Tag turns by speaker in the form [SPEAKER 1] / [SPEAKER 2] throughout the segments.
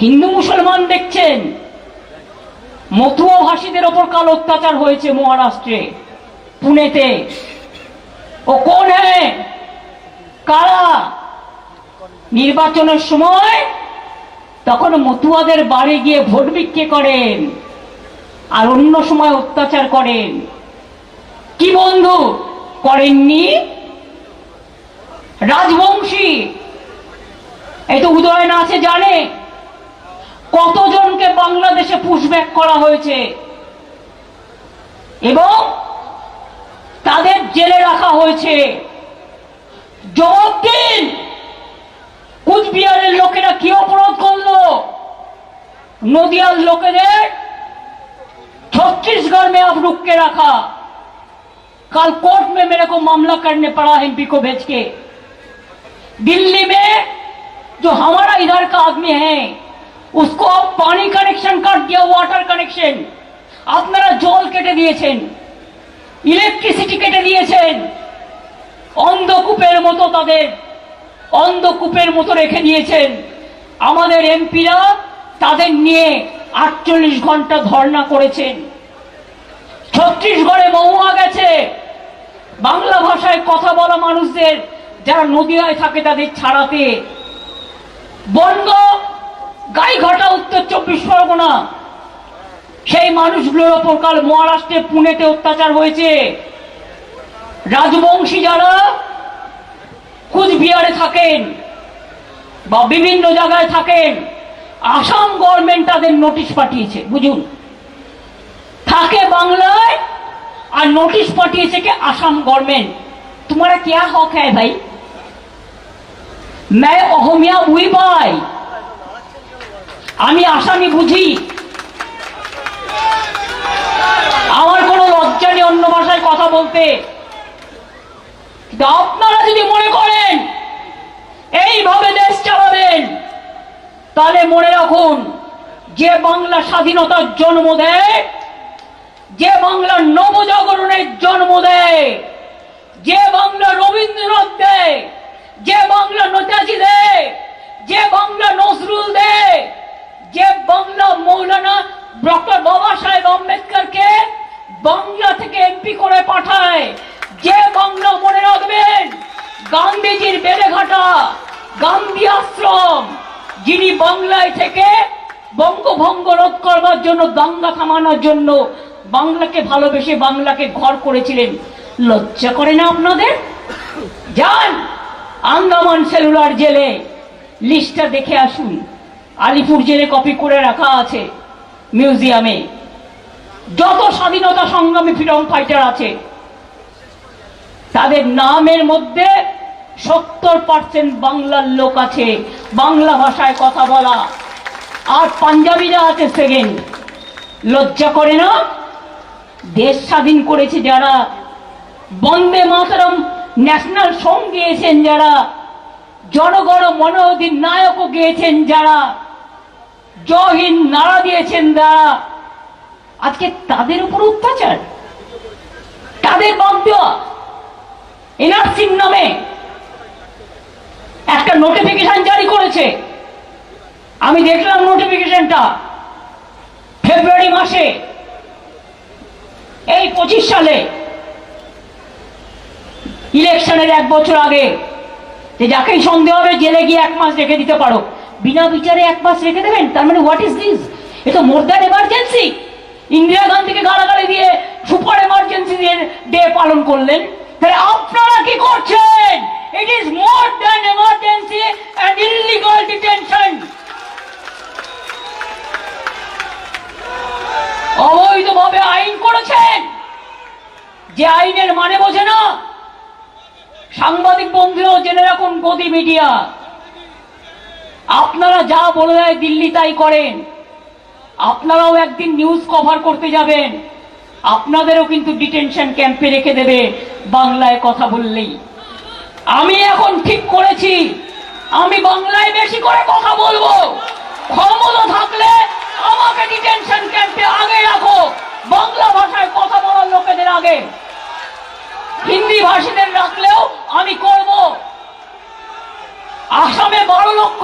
[SPEAKER 1] হিন্দু মুসলমান দেখছেন। মতুয়া ভাষীদের ওপর কাল অত্যাচার হয়েছে মহারাষ্ট্রে, পুনেতে। ও কোন হ্যাঁ? কারা? নির্বাচনের সময় তখন মতুয়াদের বাড়ি গিয়ে ভোট বিক্রি করেন আর অন্য সময় অত্যাচার করেন। কি বন্ধু, করেননি? রাজবংশী। এই তো উদয়ন আছে, জানে। কতজনকে বাংলাদেশে পুশব্যাক করা হয়েছে এবং তাদের জেলে রাখা হয়েছে জবাব দিন কুচবিহারের লোকেরা কি অপরাধ করলো নদিয়ার লোকেদের छत्तीसगढ़ में अब रुक के रखा कल कोर्ट में मेरे को मामला करने पड़ा एमपी को भेज के दिल्ली में जो हमारा इधर का आदमी है उसको अब पानी कनेक्शन काट दिया वाटर कनेक्शन আপনারা জল কেটে দিয়েছেন ইলেকট্রিসিটি কেটে দিয়েছেন অন্ধকূপের মতো তাদের অন্ধকূপের মতো রেখে দিয়েছেন আমাদের এমপিরা তাদের নিয়ে আটচল্লিশ ঘন্টা ধর্ণা করেছেন ছত্রিশগড়ে মহুয়া গেছে বাংলা ভাষায় কথা বলা মানুষদের যারা নদীয়ায় থাকে তাদের ছাড়াতে বন্ধ গাইঘাটা উত্তর চব্বিশ পরগনা সেই মানুষগুলোর ওপর কাল মহারাষ্ট্রে পুনেতে অত্যাচার হয়েছে রাজবংশী যারা কুচবিহারে থাকেন বা বিভিন্ন জায়গায় থাকেন আসাম গভর্নমেন্ট তাদের নোটিশ পাঠিয়েছে বুঝুন থাকে বাংলায় আর নোটিশ পাঠিয়েছে কে আসাম गवर्नमेंट तुम्हारा क्या हक है भाई मैं অহমিয়া উই ভাই আমি আসামি বুঝি। আমার কোনো লজ্জা নেই অন্য ভাষায় কথা বলতে। আপনারা যদি মনে করেন, এইভাবে দেশ চালাবেন, তাহলে মনে রাখুন, যে বাংলা স্বাধীনতার জন্ম দেয়, যে বাংলা নবজাগরণের জন্ম দেয়, যে বাংলা রবীন্দ্রনাথ দেয়, যে বাংলা নেতাজি দেয়, যে বাংলা নজরুল দেয় ডক্টর বাবা সাহেব আম্বেদকরকে বাংলা থেকে এমপি করে পাঠায়। যে বাংলা মনে রাখবেন, গান্ধীজির বেলেঘাটা, গান্ধী আশ্রম, যিনি বাংলায় থেকে বঙ্গভঙ্গ রোধ করবার জন্য দাঙ্গা থামানোর জন্য বাংলাকে ভালোবেসে বাংলাকে ঘর করেছিলেন। লজ্জা করে না আপনাদের? যান, আন্দামান সেলুলার জেলে লিস্টটা দেখে আসুন। আলিপুর জেলে কপি করে রাখা আছে। মিউজিয়ামে। যত স্বাধীনতা সংগ্রামী ফ্রিডম ফাইটার আছে, তাদের নামের মধ্যে সত্তর পার্সেন্ট বাংলার লোক আছে। বাংলা ভাষায় কথা বলা। আর পাঞ্জাবিরা আছে সেকেন্ড। লজ্জা করে না? দেশ স্বাধীন করেছে যারা। বন্দে মাতরম ন্যাশনাল সং গেয়েছেন যারা। জনগণ মনোধিন নায়কও গেয়েছেন যারা। জহিন নাড়া দিয়েছেন যারা আজকে তাদের উপর অত্যাচার। তাদের বাদ দেওয়া। এনআরসির নামে একটা নোটিফিকেশন জারি করেছে। আমি দেখলাম নোটিফিকেশনটা ফেব্রুয়ারি মাসে। এই পঁচিশ সালে ইলেকশনের এক বছর আগে। যে যাকেই সন্দেহ হবে, জেলে গিয়ে এক মাস রেখে দিতে পারো। বিনা বিচারে এক মাস রেখে দেবেন, তার মানে হোয়াট ইজ দিস এ তো মোর দ্যান এমার্জেন্সি ইন্দিরা গান্ধীকে গালাগালি দিয়ে সুপার এমার্জেন্সি দিয়ে ডে পালন করলেন। তাহলে আপনারা কি করছেন? It is more than emergency and illegal detention অবৈধভাবে আইন করেছেন। যে আইনের মানে বোঝে না। সাংবাদিক বন্ধুরাও জেনে রাখুন, গদি মিডিয়া। আপনারা যা বলে দেয় দিল্লি তাই করেন। আপনারাও একদিন নিউজ কভার করতে যাবেন। আপনাদেরও কিন্তু ডিটেনশন ক্যাম্পে রেখে দেবে বাংলায় কথা বললেই। আমি এখন ঠিক করেছি। আমি বাংলায় বেশি করে কথা বলব। ক্ষমতা থাকলে আমাকে ডিটেনশন ক্যাম্পে আগে রাখো। বাংলা ভাষায় কথা বলার লোকেদের আগে। হিন্দি ভাষীদের রাখলেও আমি করব। আসামে বারো লক্ষ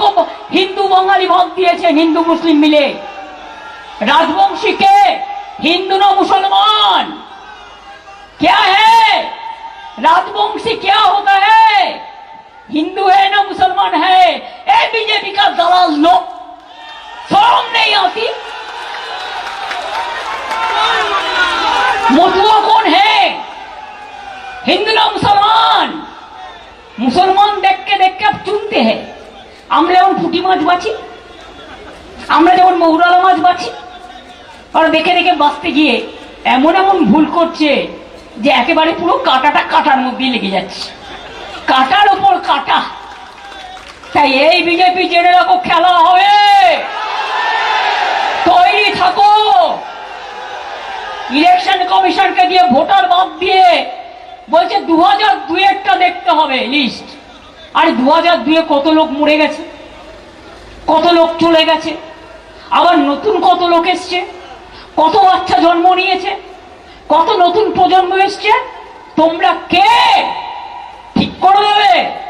[SPEAKER 1] হিন্দু বাঙালি ভোট দিয়েছেন হিন্দু মুসলিম মিলে राजवंशी के हिंदू ना मुसलमान क्या है राजवंशी क्या होता है हिंदू है ना मुसलमान है ए बीजेपी का दलाल लोग शर्म नहीं आती मथुआ कौन है हिंदू ना मुसलमान মুসলমান দেখকে আপ হ্যাঁ আমরা যেমন পুঁটি মাছ বাছি, আমরা যেমন মৌরালা মাছ বাছি, আর দেখে দেখে বাঁচতে গিয়ে এমন এমন ভুল করছে যে একেবারে পুরো কাঁটাটা কাটার মধ্যেই লেগে যাচ্ছে। কাটার ওপর কাটা। তাই এই বিজেপি জেনে রাখো, খেলা হবে। তৈরি থাকো। ইলেকশন কমিশনকে দিয়ে ভোটার বাদ দিয়ে বলছে দু হাজার দুয়েরটা দেখতে হবে লিস্ট। আর দু হাজার দুয়ে কত লোক মরে গেছে? কত লোক চলে গেছে? আবার নতুন কত লোক এসছে? কত বাচ্চা জন্ম নিয়েছে? কত নতুন প্রজন্ম এসছে? তোমরা কে? ঠিক করে দেবে।